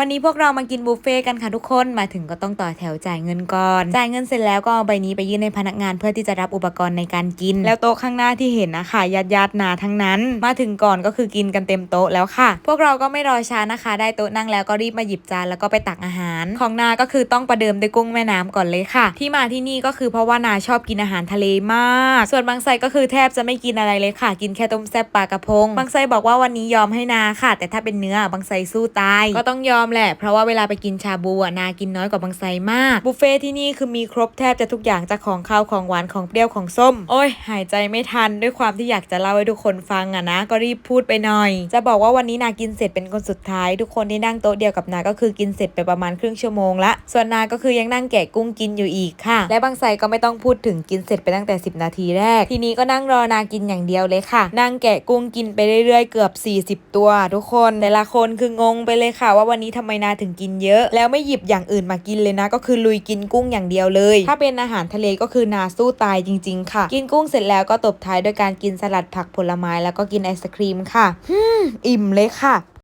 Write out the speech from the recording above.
วันนี้พวกเรามากินบุฟเฟ่ต์กันค่ะทุกคนมาถึงก็ต้องต่อแถวจ่ายเงินก่อนจ่ายเงินเสร็จแล้วก็เอาใบนี้ไปยื่นให้พนักงานเพื่อที่จะรับอุปกรณ์ในการกิน แล้วโต๊ะข้างหน้าที่เห็นนะคะญาติญาตินาทั้งนั้น มาถึงก่อนก็คือกินกันเต็มโต๊ะแล้วค่ะ พวกเราก็ไม่รอช้านะคะ ได้โต๊ะนั่งแล้วก็รีบมาหยิบจานแล้วก็ไปตักอาหาร ของนาก็คือต้องประเดิมด้วยกุ้งแม่น้ำก่อนเลยค่ะ ที่มาที่นี่ก็คือเพราะว่านาชอบกินอาหารทะเลมาก ส่วนบางไซก็คือแทบจะไม่กินอะไรเลยค่ะ กินแค่ต้มแซ่บปลากระพงบางไซบอกว่าวันนี้ยอมให้นาค่ะ แต่ถ้าเป็นเนื้อบางไซสู้ตายก็ต้องยอมแหละ เพราะว่าเวลาไปกินชาบูอะนากินน้อยกว่าบางไซมาก บุฟเฟ่ที่นี่คือมีครบแทบจะทุกอย่างจากของข้าวของหวานของเปรี้ยวของส้ม โอ้ย หายใจไม่ทันด้วยความที่อยากจะเล่าให้ทุกคนฟังอะนะ ก็รีบพูดไปหน่อย จะบอกว่าวันนี้นากินเสร็จเป็นคนสุดท้าย ทุกคนที่นั่งโต๊ะเดียวกับนาก็คือกินเสร็จไปประมาณครึ่งชั่วโมงละส่วนนาก็คือยังนั่งแกะกุ้งกินอยู่อีกค่ะ และบางไซก็ไม่ต้องพูดถึงกินเสร็จไปตั้งแต่ 10 นาทีแรก ทีนี้ก็นั่งรอนากินอย่างเดียวเลยค่ะ นั่งแกะกุ้งกินไปเรื่อยๆเกือบ 40 ตัว ทุกคนแต่ละคนคืองงไปเลยค่ะว่าวันนี้ทำไมนาถึงกินเยอะ แล้วไม่หยิบอย่างอื่นมากินเลยนะ ก็คือลุยกินกุ้งอย่างเดียวเลย ถ้าเป็นอาหารทะเลก็คือนาสู้ตายจริง ๆ ค่ะ กินกุ้งเสร็จแล้วก็ตบท้ายด้วยการกินสลัดผักผลไม้แล้วก็กินไอศครีมค่ะฮึมอิ่มเลยค่ะ